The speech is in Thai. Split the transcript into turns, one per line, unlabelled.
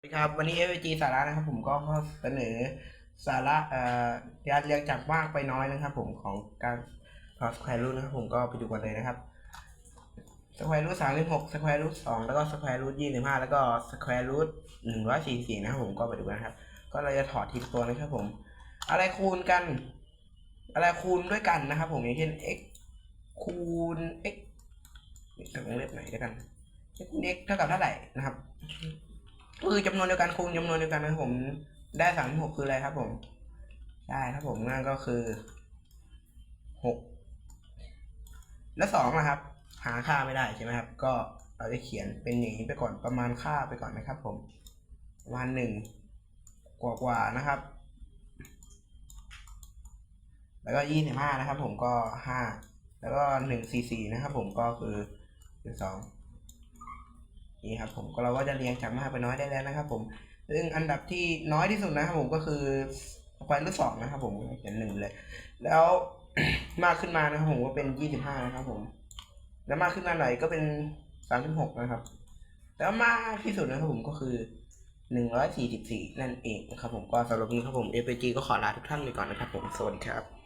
สวัสดีครับวันนี้ f อ g สาระนะครับผมก็เสนอสาระเอ่อการเรียงจากมากไปน้อยนะครับ ผมของการถอสแควร์รูทนะครับผมก็ไปดูกันเลยนะครับสแควร์รูทสามสิบหกสแควร์รูทสองแล้วก็สแควร์รูทยี่สิบห้าแล้วก็สแควร์รูทหนึ่งร้อยสี่สี่นะครับผมก็ไปดูกันนะครับ ก็เราจะถอดทีละตัวนะครับผม อะไรคูณกัน อะไรคูณด้วยกันนะครับ ผมอย่างเช่น x คูณ x จากวงเล็บไหนด้วยกัน x คูณ x เท่ากับเท่าไหร่นะครับ คือจำนวนเดียวกันคูณจำนวนเดียวกันนะผมได้สามหกคืออะไรครับ ผมได้ครับผมนั่นก็คือหกแล้วสองนะครับ หาค่าไม่ได้ใช่ไหมครับ ก็เราจะเขียนเป็นอย่างนี้ไปก่อนประมาณค่าไปก่อนนะครับ ผมประมาหนึ่งกว่ากว่านะครับ แล้วก็ยี่สิบห้านะครับ ผมก็ห้าแล้วก็หนึ่งสี่สี่นะครับ ผมก็คือเป็นสอง นี่ครับผมก็เราก็จะเรียงจากมากไปน้อยได้แล้วนะครับ ผม ซึ่งอันดับที่น้อยที่สุดนะครับ ผมก็คือควร์รูทสองนะครับ ผมเขียนหนึ่งเลย แล้วมากขึ้นมานะครับผมก็เป็นยี่สิบห้านะครับ ผม แล้วมากขึ้นมาหน่อยก็เป็นสามสิบหกนะครับ แล้วมากที่สุดนะครับผมก็คือหนึ่งร้อยสี่สิบสี่นั่นเองนะครับผมก็สำหรับนี้ครับผม f อ g ก็ขอลาทุกท่านไปก่อนนะครับผมสวัสดีครับ